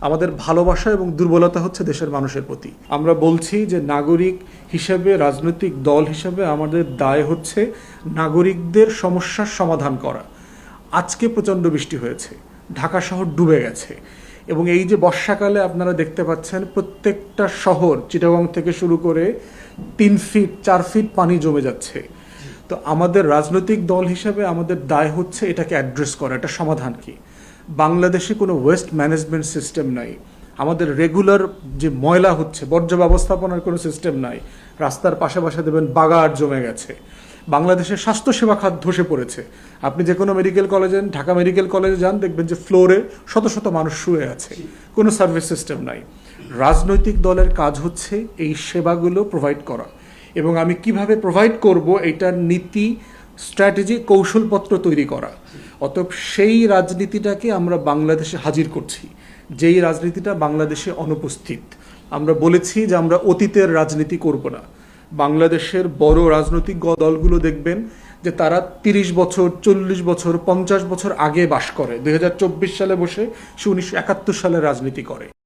আমাদের ভালোবাসা এবং দুর্বলতা হচ্ছে দেশের মানুষের প্রতি। আমরা বলছি যে নাগরিক হিসেবে, রাজনৈতিক দল হিসেবে আমাদের দায় হচ্ছে নাগরিকদের সমস্যার সমাধান করা। আজকে প্রচণ্ড বৃষ্টি হয়েছে, ঢাকা শহর ডুবে গেছে এবং এই যে বর্ষাকালে আপনারা দেখতে পাচ্ছেন, প্রত্যেকটা শহর চিটাগং থেকে শুরু করে তিন ফিট, চার ফিট পানি জমে যাচ্ছে। তো আমাদের রাজনৈতিক দল হিসেবে আমাদের দায় হচ্ছে এটাকে অ্যাড্রেস করা, এটা সমাধান কি? বাংলাদেশে কোনো ওয়েস্ট ম্যানেজমেন্ট সিস্টেম নাই। আমাদের রেগুলার যে ময়লা হচ্ছে, বর্জ্য ব্যবস্থাপনার কোনো সিস্টেম নাই। রাস্তার পাশে পাশে দেবেন বাগার জমে গেছে। বাংলাদেশের স্বাস্থ্যসেবা খাত ধসে পড়েছে। আপনি যে কোনো মেডিকেল কলেজে ঢাকা মেডিকেল কলেজে যান, দেখবেন যে ফ্লোরে শত শত মানুষ শুয়ে আছে। কোনো সার্ভিস সিস্টেম নাই। রাজনৈতিক দলের কাজ হচ্ছে এই সেবাগুলো প্রোভাইড করা। এবং আমি কীভাবে প্রোভাইড করব, এটার নীতি স্ট্র্যাটেজি কৌশলপত্র তৈরি করা। অতএব সেই রাজনীতিটাকে আমরা বাংলাদেশে হাজির করছি। যেই রাজনীতিটা বাংলাদেশে অনুপস্থিত। আমরা বলেছি যে আমরা অতীতের রাজনীতি করব না। বাংলাদেশের বড় রাজনৈতিক দলগুলো দেখবেন যে তারা তিরিশ বছর, চল্লিশ বছর, পঞ্চাশ বছর আগে বাস করে। দুই হাজার চব্বিশ সালে বসে সে উনিশশো একাত্তর সালে রাজনীতি করে।